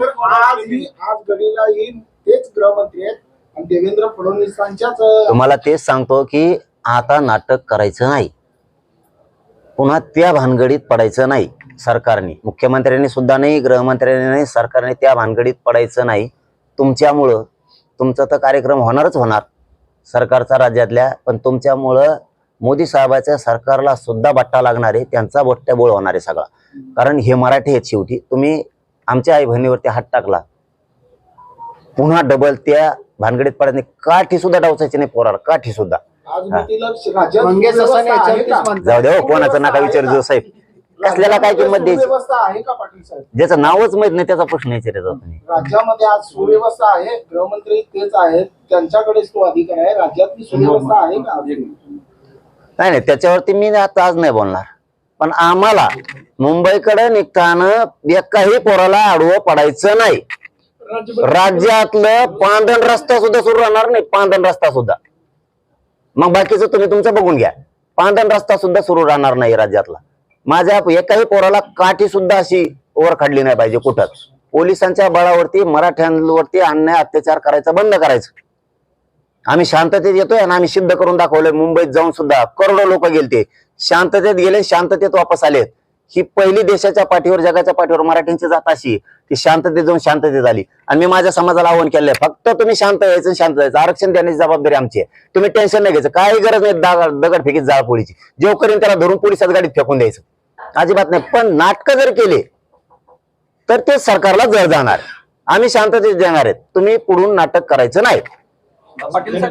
तर आज ही आज गडीला ही तेच गृहमंत्री आहेत. आणि देवेंद्र फडणवीसांच्याच तुम्हाला तेच सांगतो की आता नाटक करायचं नाही. पुन्हा त्या भानगडीत पडायचं नाही सरकारने. मुख्यमंत्र्यांनी सुद्धा नाही गृहमंत्र्यांनी नाही सरकारने त्या भानगडीत पडायचं नाही. तुमच्यामुळं तुमचा तर कार्यक्रम होणारच होणार सरकारचा राज्यातल्या पण तुमच्यामुळं मोदी साहेबाच्या सरकारला सुद्धा बट्टा लागणार आहे त्यांचा बोट्ट्याबोळ होणार आहे सगळा. कारण हे मराठी आहेत शेवटी. तुम्ही आमच्या आई बहिणीवरती हात टाकला. पुन्हा डबल त्या भानगडीत पडत नाही काठी सुद्धा डावसायची नाही पोराला काठी सुद्धा. राज्यात. जाऊ द्या हो, कोणाचं नका विचारू साहेब. कसल्याला काय किंमत द्यायची? सुव्यवस्था आहे का पाटील साहेब? ज्याचं नावच माहीत नाही त्याचा प्रश्न विचारायचा तुम्ही राज्यामध्ये आज सुव्यवस्था आहे गृहमंत्री तेच आहेत त्यांच्याकडेच तो अधिकार आहे राज्यातली सुव्यवस्था आहे का? नाही नाही त्याच्यावरती मी आता आज नाही बोलणार. पण आम्हाला मुंबईकडे निघताना एकाही पोराला आडवं पडायचं नाही. राज्यातलं पांढण रस्ता सुद्धा सुरू राहणार नाही पांढण रस्ता सुद्धा. मग बाकीचं तुम्ही तुमचं बघून घ्या. पांढण रस्ता सुद्धा सुरू राहणार नाही राज्यातला. माझ्या एकाही पोराला काठी सुद्धा अशी वर काढली नाही पाहिजे कुठंच पोलिसांच्या बळावरती मराठ्यांवरती अन्याय अत्याचार करायचा बंद करायचं. आम्ही शांततेत येतोय आणि आम्ही सिद्ध करून दाखवलंय. मुंबईत जाऊन सुद्धा करोडो लोक गेलते. शांततेत गेले शांततेत वापस आलेत. ही पहिली देशाच्या पाठीवर जगाच्या पाठीवर मराठ्यांची जात अशी. ती शांततेत जाऊन शांततेत आली. आणि मी माझ्या समाजाला आव्हान केलंय फक्त तुम्ही शांत यायचं शांत जायचं. आरक्षण देण्याची जबाबदारी आमची आहे. तुम्ही टेन्शन नाही घ्यायचं. काही गरज नाही दगड दगड फेकीत जाळपोळीची जेव करीन त्याला धरून पोलिसात गाडीत फेकून द्यायचं. अजिबात नाही. पण नाटकं जर केले तर ते सरकारला जळ जाणार. आम्ही शांततेत देणार आहेत. तुम्ही पुढून नाटक करायचं नाही. पाटील साहेब